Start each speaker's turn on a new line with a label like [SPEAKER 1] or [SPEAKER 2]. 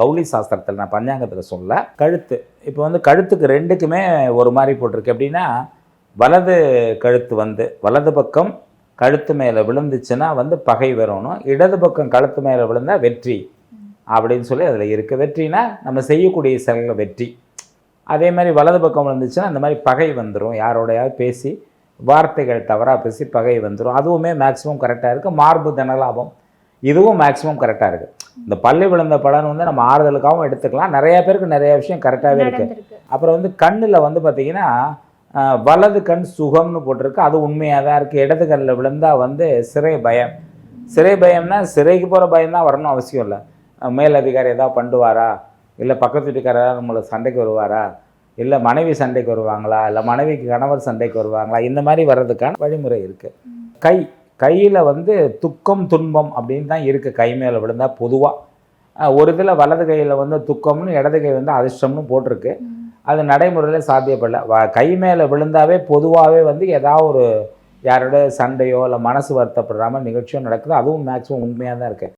[SPEAKER 1] கௌலி சாஸ்திரத்தில் நான் பஞ்சாங்கத்தில் சொல்ல கழுத்து. இப்போ வந்து கழுத்துக்கு ரெண்டுக்குமே ஒரு மாதிரி போட்டிருக்கு. அப்படின்னா வலது கழுத்து வந்து வலது பக்கம் கழுத்து மேலே விழுந்துச்சுன்னா வந்து பகை வரணும். இடது பக்கம் கழுத்து மேலே விழுந்தால் வெற்றி. அப்படின்னு சொல்லி அதில் இருக்குது வெற்றினா நம்ம செய்யக்கூடிய செயல்கள் வெற்றி. அதே மாதிரி வலது பக்கம் விழுந்துச்சுன்னா அந்த மாதிரி பகை வந்துடும் யாரோடையாவது பேசி வார்த்தைகள் தவறாக பேசி பகை வந்துடும் அதுவுமே மேக்ஸிமம் கரெக்டாக இருக்குது மார்பு தனலாபம். இதுவும் மேக்ஸிமம் கரெக்டாக இருக்குது இந்த பள்ளி விழுந்த பலன் வந்து நம்ம ஆறுதலுக்காகவும் எடுத்துக்கலாம். நிறைய பேருக்கு நிறைய விஷயம் கரெக்டாகவே இருக்குது அப்புறம் வந்து கண்ணில் வந்து பார்த்தீங்கன்னா வலது கண் சுகம்னு போட்டிருக்கு. அது உண்மையாக தான் இருக்குது இடது கண்ணில் விழுந்தால் வந்து சிறை பயம். சிறை பயம்னா சிறைக்கு போகிற பயம் தான் வரணும் அவசியம் இல்லை. மேல் அதிகாரி ஏதாவது பண்ணுவாரா இல்லை பக்கத்து வீட்டுக்காரா நம்மளை சண்டைக்கு வருவாரா? இல்லை மனைவி சண்டைக்கு வருவாங்களா? இல்லை மனைவிக்கு கணவர் சண்டைக்கு வருவாங்களா? இந்த மாதிரி வர்றதுக்கான வழிமுறை இருக்குது கை கையில் வந்து துக்கம் துன்பம் அப்படின்னு தான் இருக்குது கை மேலே விழுந்தால் பொதுவாக ஒரு இதில் வலது கையில் வந்து துக்கம்னு இடது கை வந்து அதிர்ஷ்டம்னு போட்டிருக்கு. அது நடைமுறையில் சாத்தியப்படல. வ- கை மேலே விழுந்தாவே பொதுவாகவே வந்து ஏதாவது ஒரு யாரோட சண்டையோ இல்லை மனசு வருத்தப்படுறாமல் நிகழ்ச்சியோ நடக்குது அதுவும் மேக்ஸிமம் உண்மையாக தான் இருக்குது